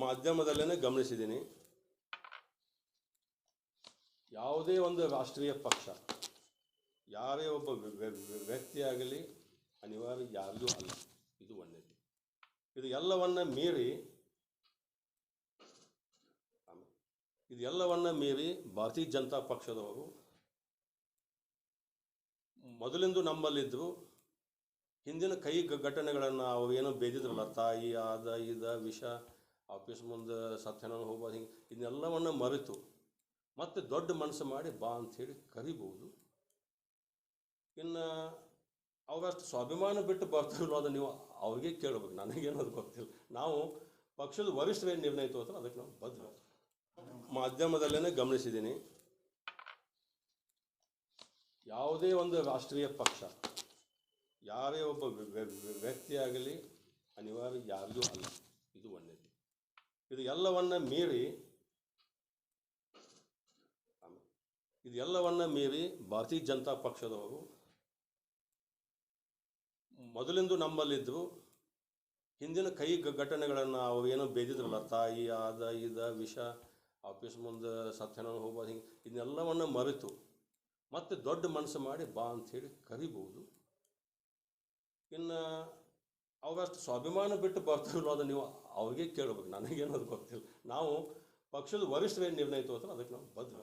ಮಾಧ್ಯಮದಲ್ಲೇ ಗಮನಿಸಿದ್ದೀನಿ ಯಾವುದೇ ಒಂದು ರಾಷ್ಟ್ರೀಯ ಪಕ್ಷ, ಯಾರೇ ಒಬ್ಬ ವ್ಯ- ವ್ಯ- ವ್ಯ- ವ್ಯಕ್ತಿಯಾಗಲಿ ಅನಿವಾರ್ಯ ಯಾರಿಗೂ ಅಲ್ಲ. ಇದು ಒಂದೇದು ಇದು ಎಲ್ಲವನ್ನ ಮೀರಿ ಇದು ಎಲ್ಲವನ್ನ ಮೀರಿ ಭಾರತೀಯ ಜನತಾ ಪಕ್ಷದವರು ಮೊದಲಿಂದು ನಮ್ಮಲ್ಲಿದ್ದರು ಹಿಂದಿನ ಕೈ ಘಟನೆಗಳನ್ನು ಅವು ಏನೋ ಬೇದಿದ್ರಲ್ಲ, ತಾಯಿ ಆದ, ಇದ, ವಿಷ ಆಫೀಸ್ ಮುಂದೆ ಸತ್ಯನಾರಾಯಣ ಹೋಗ್ಬೋದು ಹಿಂಗೆ ಇದನ್ನೆಲ್ಲವನ್ನು ಮರೆತು ಮತ್ತೆ ದೊಡ್ಡ ಮನಸ್ಸು ಮಾಡಿ ಬಾ ಅಂಥೇಳಿ ಕರಿಬೋದು. ಇನ್ನು ಅವರಷ್ಟು ಸ್ವಾಭಿಮಾನ ಬಿಟ್ಟು ಬರ್ತಾರಲ್ಲ ಅದು ನೀವು ಅವ್ರಿಗೆ ಕೇಳಬೇಕು ನನಗೇನದು ಗೊತ್ತಿಲ್ಲ. ನಾವು ಪಕ್ಷದ ವರಿಷ್ಠರು ಏನು ನಿರ್ಣಯ ತೋತಾರೆ ಅದಕ್ಕೆ ನಾವು ಬದ್ಲು ಮಾಧ್ಯಮದಲ್ಲೇ ಗಮನಿಸಿದ್ದೀನಿ. ಯಾವುದೇ ಒಂದು ರಾಷ್ಟ್ರೀಯ ಪಕ್ಷ, ಯಾರೇ ಒಬ್ಬ ವ್ಯ- ವ್ಯ- ವ್ಯ- ವ್ಯಕ್ತಿಯಾಗಲಿ, ಅನಿವಾರ್ಯ ಯಾರಿಗೂ ಅಲ್ಲ. ಇದು ಇದು ಎಲ್ಲವನ್ನ ಮೀರಿ ಇದೆಲ್ಲವನ್ನ ಮೀರಿ ಭಾರತೀಯ ಜನತಾ ಪಕ್ಷದವರು ಮೊದಲಿಂದು ನಮ್ಮಲ್ಲಿದ್ದರು ಹಿಂದಿನ ಕೈ ಘಟನೆಗಳನ್ನು ಅವು ಏನೋ ಬೇದಿದ್ರಲ್ಲ, ತಾಯಿ ಆದ, ಇದ, ವಿಷ, ಆಫೀಸ್ ಮುಂದೆ ಸತ್ಯನ ಹೋಗ್ಬೋದು, ಹಿಂಗೆ ಇದನ್ನೆಲ್ಲವನ್ನು ಮರೆತು ಮತ್ತೆ ದೊಡ್ಡ ಮನಸ್ಸು ಮಾಡಿ ಬಾ ಅಂಥೇಳಿ ಕರಿಬೋದು. ಇನ್ನು ಅವರಷ್ಟು ಸ್ವಾಭಿಮಾನ ಬಿಟ್ಟು ಬರ್ತಾರಲ್ಲ ಅದು ನೀವು ಅವ್ರಿಗೆ ಕೇಳಬೇಕು. ನನಗೇನದು ಗೊತ್ತಿಲ್ಲ. ನಾವು ಪಕ್ಷದ ವರಿಷ್ಠರೇನು ನಿರ್ಣಯ ತಗೋತಾರೆ ಅದಕ್ಕೆ ನಾವು ಬದ್ಧ.